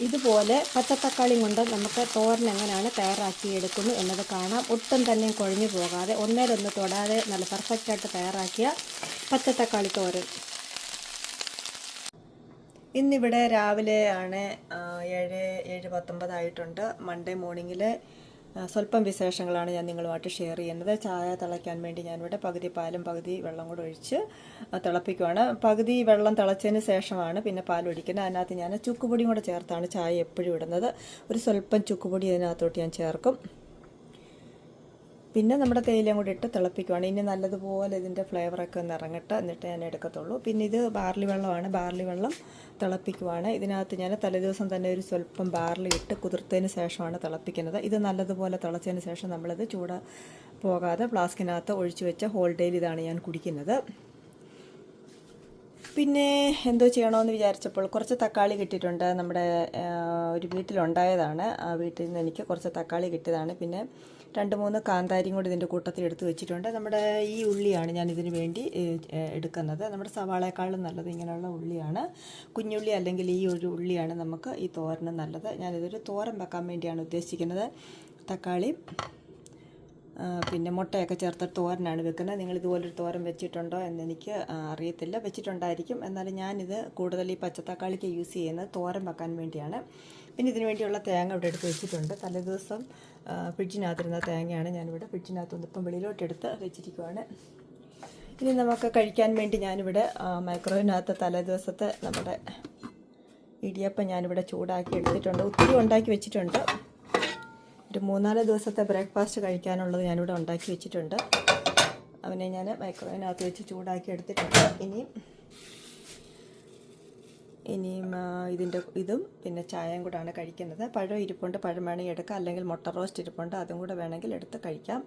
ഇതുപോലെ പച്ചത്തക്കാളിയും കൊണ്ട് നമുക്ക് തോരൻ എങ്ങനെയാണ് തയ്യാറാക്കിയെടുക്കുന്നു എന്നത് കാണാം. ഒട്ടും തന്നെ കുഴഞ്ഞു പോകാതെ ഒന്നേലൊന്ന് തൊടാതെ നല്ല പെർഫെക്റ്റായിട്ട് തയ്യാറാക്കിയ പച്ചത്തക്കാളി തോരൻ. ഇന്നിവിടെ രാവിലെ ആണ് ഏഴ് ഏഴ് പത്തൊമ്പതായിട്ടുണ്ട് മൺഡേ മോർണിംഗിലെ ആ, സ്വല്പം വിശേഷങ്ങളാണ് ഞാൻ നിങ്ങളുമായിട്ട് ഷെയർ ചെയ്യുന്നത്. ചായ തിളയ്ക്കാൻ വേണ്ടി ഞാനിവിടെ പകുതി പാലും പകുതി വെള്ളം കൂടെ ഒഴിച്ച് തിളപ്പിക്കുവാണ്. പകുതി വെള്ളം തിളച്ചതിന് ശേഷമാണ് പിന്നെ പാൽ ഒഴിക്കുന്നത്. അതിനകത്ത് ഞാൻ ചുക്കുപൊടിയും കൂടെ ചേർത്താണ് ചായ എപ്പോഴും ഇടുന്നത്. ഒരു സ്വല്പം ചുക്കുപൊടി അതിനകത്തോട്ട് ഞാൻ ചേർക്കും. പിന്നെ നമ്മുടെ തേയിലയും കൂടി ഇട്ട് തിളപ്പിക്കുവാണ്. ഇനി നല്ലതുപോലെ ഇതിന്റെ ഫ്ലേവറൊക്കെ ഒന്ന് ഇറങ്ങട്ടെ എന്നിട്ട് ഞാൻ എടുക്കത്തുള്ളൂ. പിന്നെ ഇത് ബാർലി വെള്ളമാണ്. ബാർലി വെള്ളം തിളപ്പിക്കുവാണ്. ഇതിനകത്ത് ഞാൻ തലേദിവസം തന്നെ ഒരു സ്വല്പം ബാർലി ഇട്ട് കുതിർത്തതിന് ശേഷമാണ് തിളപ്പിക്കുന്നത്. ഇത് നല്ലതുപോലെ തിളച്ചതിന് ശേഷം നമ്മളിത് ചൂട പോകാതെ ഫ്ലാസ്കിനകത്ത് ഒഴിച്ചു വെച്ച ഹോൾഡേയിൽ ഇതാണ് ഞാൻ കുടിക്കുന്നത്. പിന്നെ എന്തോ ചെയ്യണമെന്ന് വിചാരിച്ചപ്പോൾ കുറച്ച് തക്കാളി കിട്ടിയിട്ടുണ്ട് നമ്മുടെ ഒരു വീട്ടിലുണ്ടായതാണ്. ആ വീട്ടിൽ നിന്ന് എനിക്ക് കുറച്ച് തക്കാളി കിട്ടിയതാണ്. പിന്നെ രണ്ട് മൂന്ന് കാന്താരിയും കൂടി ഇതിന്റെ കൂട്ടത്തിൽ എടുത്ത് വെച്ചിട്ടുണ്ട്. നമ്മുടെ ഈ ഉള്ളിയാണ് ഞാൻ ഇതിന് വേണ്ടി എടുക്കുന്നത്. നമ്മുടെ സവാളയെക്കാളും നല്ലത് ഇങ്ങനെയുള്ള ഉള്ളിയാണ്. കുഞ്ഞുള്ളി അല്ലെങ്കിൽ ഈ ഒരു ഉള്ളിയാണ് നമുക്ക് ഈ തോരന് നല്ലത്. ഞാനിതൊരു തോരൻ വെക്കാൻ വേണ്ടിയാണ് ഉദ്ദേശിക്കുന്നത്. തക്കാളി പിന്നെ മുട്ടയൊക്കെ ചേർത്ത് തോരനാണ് വെക്കുന്നത്. നിങ്ങൾ ഇതുപോലൊരു തോരൻ വെച്ചിട്ടുണ്ടോ എന്ന് എനിക്ക് അറിയത്തില്ല. വെച്ചിട്ടുണ്ടായിരിക്കും. എന്നാലും ഞാനിത് കൂടുതൽ ഈ പച്ചത്തക്കാളിക്ക് യൂസ് ചെയ്യുന്നത് തോരൻ വെക്കാൻ വേണ്ടിയാണ്. പിന്നെ ഇതിന് വേണ്ടിയുള്ള തേങ്ങ ഇവിടെ എടുത്ത് വെച്ചിട്ടുണ്ട്. തലേദിവസം ഫ്രിഡ്ജിനകത്തിരുന്ന തേങ്ങയാണ് ഞാനിവിടെ ഫ്രിഡ്ജിനകത്തുനിന്ന് ഇപ്പം വെളിയിലോട്ട് എടുത്ത് വെച്ചിരിക്കുവാണ്. ഇനി നമുക്ക് കഴിക്കാൻ വേണ്ടി ഞാനിവിടെ മൈക്രോവേവിനകത്ത് തലേദിവസത്തെ നമ്മുടെ ഇടിയപ്പം ഞാനിവിടെ ചൂടാക്കി എടുത്തിട്ടുണ്ട്. ഒത്തിരി ഉണ്ടാക്കി വെച്ചിട്ടുണ്ട്. ഒരു മൂന്നാൽ ദിവസത്തെ ബ്രേക്ക്ഫാസ്റ്റ് കഴിക്കാനുള്ളത് ഞാനിവിടെ ഉണ്ടാക്കി വെച്ചിട്ടുണ്ട്. അവനെ ഞാൻ മൈക്രോവേവിനകത്ത് വെച്ച് ചൂടാക്കി എടുത്തിട്ടുണ്ട്. ഇനിയും ഇനിയും ഇതിന്റെ ഇതും പിന്നെ ചായയും കൂടാണ് കഴിക്കുന്നത്. പഴം ഇരിപ്പുണ്ട് പഴം വേണമെങ്കിൽ എടുക്കാം. അല്ലെങ്കിൽ മുട്ട റോസ്റ്റ് ഇരിപ്പുണ്ട് അതും കൂടെ വേണമെങ്കിൽ എടുത്ത് കഴിക്കാം.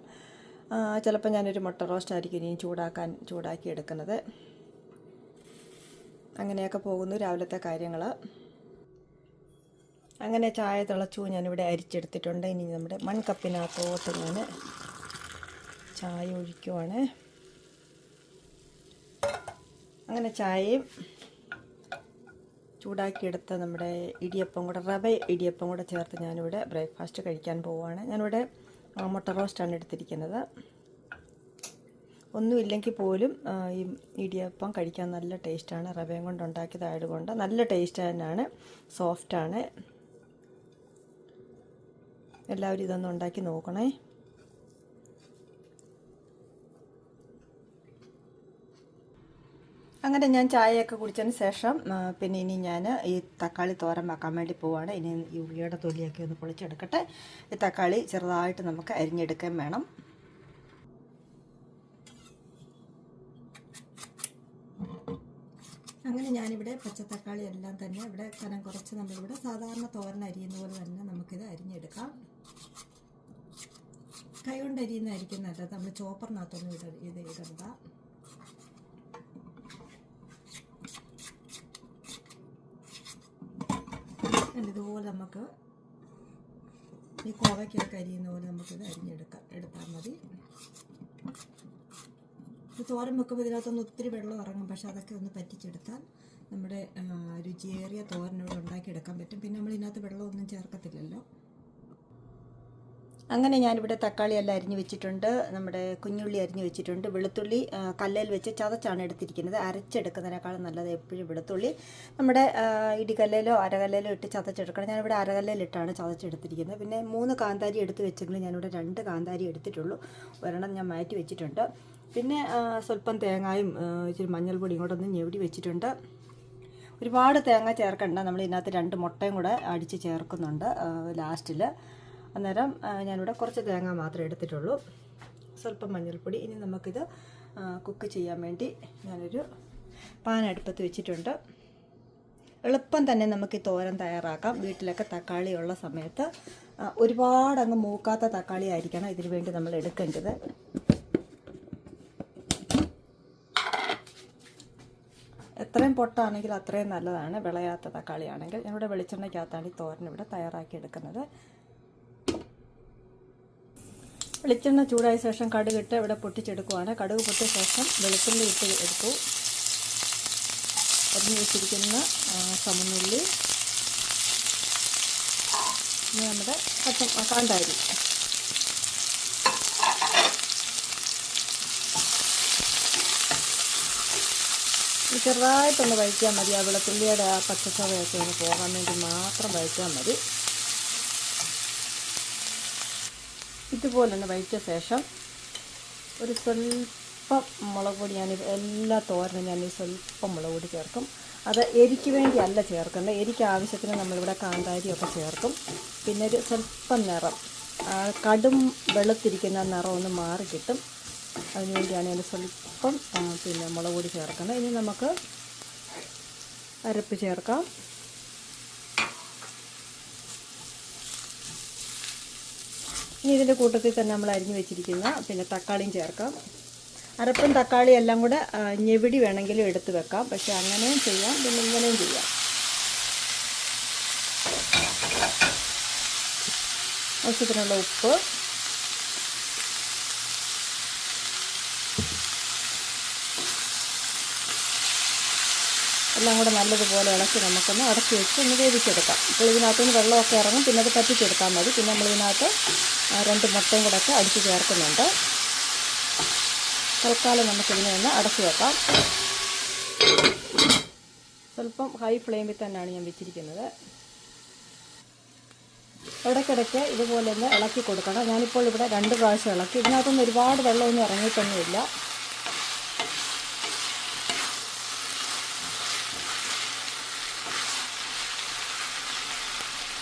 ചിലപ്പോൾ ഞാനൊരു മുട്ട റോസ്റ്റ് ആയിരിക്കും ഇനിയും ചൂടാക്കാൻ ചൂടാക്കി എടുക്കുന്നത്. അങ്ങനെയൊക്കെ പോകുന്നു രാവിലത്തെ കാര്യങ്ങൾ അങ്ങനെ ചായ തിളച്ചു ഞാനിവിടെ അരിച്ചെടുത്തിട്ടുണ്ട്. ഇനി നമ്മുടെ മൺകപ്പിനകത്തോട്ട് ഞാൻ ചായ ഒഴിക്കുവാണ്. അങ്ങനെ ചായയും ചൂടാക്കിയെടുത്ത നമ്മുടെ ഇടിയപ്പം കൂടെ റവ ഇടിയപ്പം കൂടെ ചേർത്ത് ഞാനിവിടെ ബ്രേക്ക്ഫാസ്റ്റ് കഴിക്കാൻ പോവുകയാണ് ഞാനിവിടെ മുട്ട റോസ്റ്റാണ് എടുത്തിരിക്കുന്നത്. ഒന്നുമില്ലെങ്കിൽ പോലും ഈ ഇടിയപ്പം കഴിക്കാൻ നല്ല ടേസ്റ്റാണ്. റവയും കൊണ്ട് ഉണ്ടാക്കിയതായതുകൊണ്ട് നല്ല ടേസ്റ്റ് തന്നെയാണ്. സോഫ്റ്റാണ്. എല്ലാവരും ഇതൊന്ന് ഉണ്ടാക്കി നോക്കണേ. അങ്ങനെ ഞാൻ ചായയൊക്കെ കുടിച്ചതിന് ശേഷം പിന്നെ ഇനി ഞാൻ ഈ തക്കാളി തോരൻ വെക്കാൻ വേണ്ടി പോവാണ്. ഇനി ഈ ഉള്ളിയുടെ തൊലിയൊക്കെ ഒന്ന് പൊളിച്ചെടുക്കട്ടെ. ഈ തക്കാളി ചെറുതായിട്ട് നമുക്ക് അരിഞ്ഞെടുക്കാൻ വേണം. അങ്ങനെ ഞാനിവിടെ പച്ചത്തക്കാളി എല്ലാം തന്നെ ഇവിടെ കനം കുറച്ച് നമ്മളിവിടെ സാധാരണ തോരൻ അരിയുന്ന പോലെ തന്നെ നമുക്കിത് അരിഞ്ഞെടുക്കാം. കൈ കൊണ്ട് അരിയുന്നതായിരിക്കും നല്ലത് നമ്മൾ ചോപ്പറിനകത്തൊന്നും ഇട ഇത് ഇടണ്ട. ഇതുപോലെ നമുക്ക് ഈ കോവയ്ക്കൊക്കെ അരിയുന്ന പോലെ നമുക്കിത് അരിഞ്ഞെടുക്കാം. എടുത്താൽ മതി. ഇത് തോരൻ വെക്കുമ്പോൾ ഇതിനകത്തൊന്ന് ഒത്തിരി വെള്ളം ഇറങ്ങും. പക്ഷെ അതൊക്കെ ഒന്ന് പറ്റിച്ചെടുത്താൽ നമ്മുടെ രുചിയേറിയ തോരനോട് ഉണ്ടാക്കിയെടുക്കാൻ പറ്റും. പിന്നെ നമ്മൾ ഇതിനകത്ത് വെള്ളമൊന്നും ചേർക്കത്തില്ലല്ലോ. അങ്ങനെ ഞാനിവിടെ തക്കാളി എല്ലാം അരിഞ്ഞു വെച്ചിട്ടുണ്ട്. നമ്മുടെ കുഞ്ഞുള്ളി അരിഞ്ഞു വെച്ചിട്ടുണ്ട്. വെളുത്തുള്ളി കല്ലയിൽ വെച്ച് ചതച്ചാണ് എടുത്തിരിക്കുന്നത്. അരച്ചെടുക്കുന്നതിനേക്കാളും നല്ലത് എപ്പോഴും വെളുത്തുള്ളി. നമ്മുടെ ഇടികല്ലയിലോ അരകല്ലയിലോ ഇട്ട് ചതച്ചെടുക്കണം. ഞാനിവിടെ അരകല്ലിലിട്ടാണ് ചതച്ചെടുത്തിരിക്കുന്നത്. പിന്നെ മൂന്ന് കാന്താരി എടുത്ത് വെച്ചെങ്കിലും ഞാനിവിടെ രണ്ട് കാന്താരി എടുത്തിട്ടുള്ളൂ. ഒരെണ്ണം ഞാൻ മാറ്റി വെച്ചിട്ടുണ്ട്. പിന്നെ സ്വല്പം തേങ്ങായും ഇച്ചിരി മഞ്ഞൾപ്പൊടിയും കൂടെ ഒന്ന് ഞെവിടി വെച്ചിട്ടുണ്ട്. ഒരുപാട് തേങ്ങ ചേർക്കണ്ട. നമ്മൾ ഇതിനകത്ത് രണ്ട് മുട്ടയും കൂടെ അടിച്ച് ചേർക്കുന്നുണ്ട് ലാസ്റ്റിൽ അന്നേരം ഞാനിവിടെ കുറച്ച് തേങ്ങ മാത്രമേ എടുത്തിട്ടുള്ളൂ. സ്വല്പം മഞ്ഞൾപ്പൊടി. ഇനി നമുക്കിത് കുക്ക് ചെയ്യാൻ വേണ്ടി ഞാനൊരു പാൻ അടുപ്പത്ത് വെച്ചിട്ടുണ്ട്. എളുപ്പം തന്നെ നമുക്ക് ഈ തോരൻ തയ്യാറാക്കാം. വീട്ടിലൊക്കെ തക്കാളി ഉള്ള സമയത്ത് ഒരുപാടങ്ങ് മൂക്കാത്ത തക്കാളി ആയിരിക്കണം ഇതിനു വേണ്ടി നമ്മൾ എടുക്കേണ്ടത്. എത്രയും പൊട്ടാണെങ്കിൽ അത്രയും നല്ലതാണ്. വിളയാത്ത തക്കാളിയാണെങ്കിൽ ഞാനിവിടെ വെളിച്ചെണ്ണയ്ക്കകത്താണ് ഈ തോരൻ ഇവിടെ തയ്യാറാക്കി എടുക്കുന്നത്. വെളിച്ചെണ്ണ ചൂടായ ശേഷം കടുകിട്ട് ഇവിടെ പൊട്ടിച്ചെടുക്കുവാണ്. കടുക് പൊട്ടിയ ശേഷം വെളുത്തുള്ളി ഇട്ട് എടുത്തു. അരിഞ്ഞു വെച്ചിരിക്കുന്ന ചുമന്നുള്ളി. നമ്മുടെ പച്ച കാന്താരി. ചെറുതായിട്ടൊന്ന് വഴിക്കാൻ മതി. ആ വെളുത്തുള്ളിയുടെ ആ പച്ചച്ചവയൊക്കെ ഒന്ന് പോകാൻ വേണ്ടി മാത്രം വഴിക്കാൻ മതി. ഇതുപോലെ ഒന്ന് വഴിച്ച ശേഷം ഒരു സ്വല്പം മുളക് പൊടി ഞാൻ എല്ലാ തോരനും ഞാൻ ഈ സ്വല്പം മുളക് പൊടി ചേർക്കും. അത് എരിക്ക് വേണ്ടിയല്ല അല്ല ചേർക്കുന്നത്. എരിക്ക് ആവശ്യത്തിന് നമ്മളിവിടെ കാന്താരിയൊക്കെ ചേർക്കും. പിന്നെ ഒരു സ്വല്പം നിറം. കടും വെളുത്തിരിക്കുന്ന നിറം ഒന്ന് മാറി കിട്ടും അതിനുവേണ്ടിയാണ് ഞാൻ സ്വല്പം പിന്നെ മുളക് പൊടി ചേർക്കുന്നത്. ഇനി നമുക്ക് അരപ്പ് ചേർക്കാം. ഇനി ഇതിന്റെ കൂട്ടത്തിൽ തന്നെ നമ്മൾ അരിഞ്ഞു വെച്ചിരിക്കുന്ന പിന്നെ തക്കാളിയും ചേർക്കാം. അരപ്പും തക്കാളിയും എല്ലാം കൂടെ ഞെവിടി വേണമെങ്കിലും എടുത്ത് വെക്കാം. പക്ഷെ അങ്ങനെയും ചെയ്യാം പിന്നെ ഇങ്ങനെയും ചെയ്യാം. ആവശ്യത്തിനുള്ള ഉപ്പ് എല്ലാം കൂടെ നല്ലതുപോലെ ഇളക്കി നമുക്കൊന്ന് അടച്ചു വെച്ച് ഒന്ന് വേവിച്ചെടുക്കാം. അപ്പോൾ ഇതിനകത്തുനിന്ന് വെള്ളമൊക്കെ ഇറങ്ങും. പിന്നെ അത് പറ്റിച്ചെടുത്താൽ മതി. പിന്നെ നമ്മൾ ഇതിനകത്ത് രണ്ട് മുട്ടയും കൂടെ ഒക്കെ അടിച്ച് ചേർക്കുന്നുണ്ട്. തൽക്കാലം നമുക്കിതിനെ ഒന്ന് അടച്ചു വെക്കാം. സ്വല്പം ഹൈ ഫ്ലെയിമിൽ തന്നെയാണ് ഞാൻ വെച്ചിരിക്കുന്നത്. ഇടയ്ക്കിടയ്ക്ക് ഇതുപോലെ ഒന്ന് ഇളക്കി കൊടുക്കണം. ഞാനിപ്പോൾ ഇവിടെ രണ്ട് പ്രാവശ്യം ഇളക്കി. ഇതിനകത്തൊന്നും ഒരുപാട് വെള്ളമൊന്നും ഇറങ്ങിയിട്ടൊന്നുമില്ല.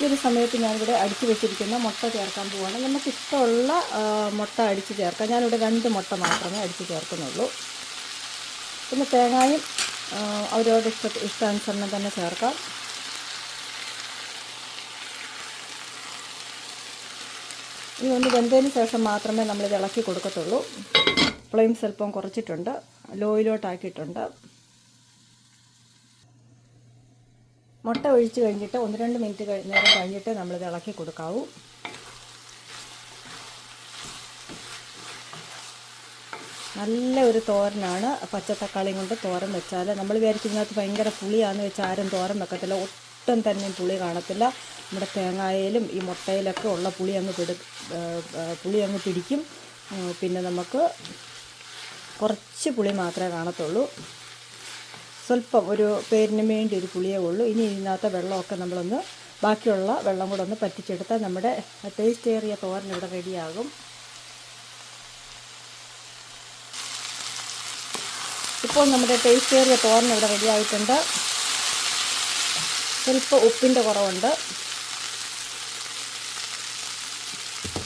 ഒരു സമയത്ത് ഞാനിവിടെ അടിച്ചു വെച്ചിരിക്കുന്ന മുട്ട ചേർക്കാൻ പോവുകയാണ് നമുക്ക് ഇഷ്ടമുള്ള ആ, മുട്ട അടിച്ച് ചേർക്കാം. ഞാനിവിടെ രണ്ട് മുട്ട മാത്രമേ അടിച്ച് ചേർക്കുന്നുള്ളൂ. പിന്നെ തേങ്ങായും അവരവരുടെ ഇഷ്ട ഇഷ്ടാനുസരണം തന്നെ ചേർക്കാം. ഇനി ഒന്ന് വെന്തതിന് ശേഷം മാത്രമേ നമ്മൾ ഇളക്കി കൊടുക്കത്തുള്ളൂ. ഫ്ലെയിം സ്വല്പം കുറച്ചിട്ടുണ്ട്. ലോയിലോട്ടാക്കിയിട്ടുണ്ട്. മുട്ട ഒഴിച്ച് കഴിഞ്ഞിട്ട് ഒന്ന് രണ്ട് മിനിറ്റ് നേരം കഴിഞ്ഞിട്ട് നമ്മളിത് ഇളക്കി കൊടുക്കാവൂ. നല്ല ഒരു തോരനാണ്. പച്ചത്തക്കാളിയും കൊണ്ട് തോരൻ വെച്ചാൽ നമ്മൾ വിചാരിക്കുന്നതിനകത്ത് ഭയങ്കര പുളിയാണെന്ന് വെച്ചാൽ ആരും തോരൻ വെക്കത്തില്ല. ഒട്ടും തന്നെ പുളി കാണത്തില്ല. നമ്മുടെ തേങ്ങായിലും ഈ മുട്ടയിലൊക്കെ ഉള്ള പുളി അങ്ങ് പിടി പുളി അങ്ങ് പിടിക്കും. പിന്നെ നമുക്ക് കുറച്ച് പുളി മാത്രമേ കാണത്തുള്ളൂ. സ്വല്പം ഒരു പേരിന് വേണ്ടി ഒരു പുളിയേ ഉള്ളൂ. ഇനി ഇതിനകത്ത് വെള്ളമൊക്കെ നമ്മളൊന്ന് ബാക്കിയുള്ള വെള്ളം കൂടെ ഒന്ന് പറ്റിച്ചെടുത്താൽ നമ്മുടെ ടേസ്റ്റ് ഏറിയ തോരൻ ഇവിടെ റെഡിയാകും. ഇപ്പോൾ നമ്മുടെ ടേസ്റ്റ് ഏറിയ തോരൻ ഇവിടെ റെഡിയായിട്ടുണ്ട്. സ്വല്പം ഉപ്പിന്റെ കുറവുണ്ട്.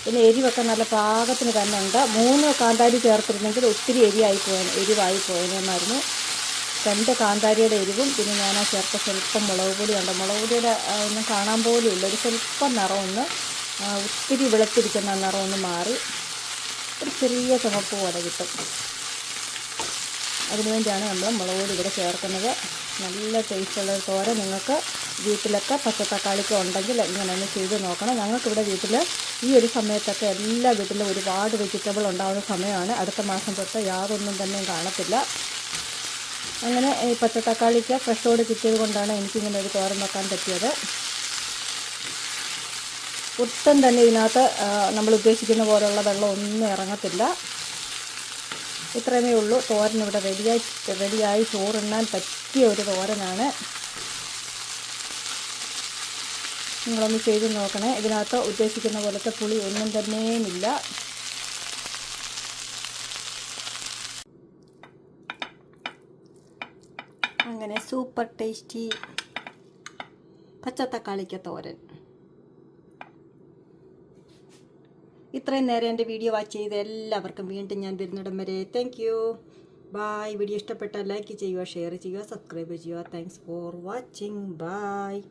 പിന്നെ എരിവൊക്കെ നല്ല പാകത്തിന് തന്നെ ഉണ്ട്. മൂന്ന് കാന്താരി ചേർത്തിരുന്നെങ്കിൽ ഒത്തിരി എരിയായി പോയ എരിവായി പോയതിനായിരുന്നു രണ്ട് കാന്താരിയുടെ എരിവും പിന്നെ ഞാൻ ആ ചേർത്ത സ്വല്പം മുളക് പൊടിയുണ്ട്. മുളക് പൊടിയുടെ ഒന്നും കാണാൻ പോലും ഇല്ല ഒരു സ്വല്പം നിറമൊന്ന് ഒത്തിരി വെളുത്തിരിക്കുന്ന നിറമൊന്ന് മാറി ഒരു ചെറിയ ചുമപ്പ് പോലെ കിട്ടും. അതിനുവേണ്ടിയാണ് നമ്മൾ മുളക് പൊടി ഇവിടെ ചേർക്കുന്നത്. നല്ല ടേസ്റ്റുള്ള തോരൻ നിങ്ങൾക്ക് വീട്ടിലൊക്കെ പച്ചത്തക്കാളിക്ക് ഉണ്ടെങ്കിൽ ഇങ്ങനെ ഒന്ന് ചെയ്ത് നോക്കണം. ഞങ്ങൾക്കിവിടെ വീട്ടിൽ ഈ ഒരു സമയത്തൊക്കെ എല്ലാ വീട്ടിലും ഒരുപാട് വെജിറ്റബിൾ ഉണ്ടാകുന്ന സമയമാണ്. അടുത്ത മാസം തൊട്ട് യാതൊന്നും തന്നെയും കാണത്തില്ല. അങ്ങനെ ഈ പച്ച തക്കാളിക്ക് ഫ്രഷോട് കിട്ടിയത് കൊണ്ടാണ് എനിക്കിങ്ങനെ ഒരു തോരൻ വെക്കാൻ പറ്റിയത്. ഒട്ടും തന്നെ ഇതിനകത്ത് നമ്മൾ ഉദ്ദേശിക്കുന്ന പോലെയുള്ള വെള്ളം ഒന്നും ഇറങ്ങത്തില്ല. ഇത്രയുമേ ഉള്ളൂ. തോരൻ ഇവിടെ റെഡിയായി റെഡിയായി ചോറുണ്ണാൻ പറ്റിയ ഒരു തോരനാണ്. നിങ്ങളൊന്ന് ചെയ്ത് നോക്കണേ. ഇതിനകത്ത് ഉദ്ദേശിക്കുന്ന പോലത്തെ പുളി ഒന്നും തന്നെയുമില്ല. അങ്ങനെ സൂപ്പർ ടേസ്റ്റി പച്ചത്തക്കാളിക്ക തോരൻ. ഇത്രയും നേരം എന്റെ വീഡിയോ വാച്ച് ചെയ്ത എല്ലാവർക്കും വീണ്ടും ഞാൻ വരുന്നിടം വരെ. താങ്ക് യു ബായ് വീഡിയോ ഇഷ്ടപ്പെട്ടാൽ ലൈക്ക് ചെയ്യുക ഷെയർ ചെയ്യുക സബ്സ്ക്രൈബ് ചെയ്യുക. Thanks for watching bye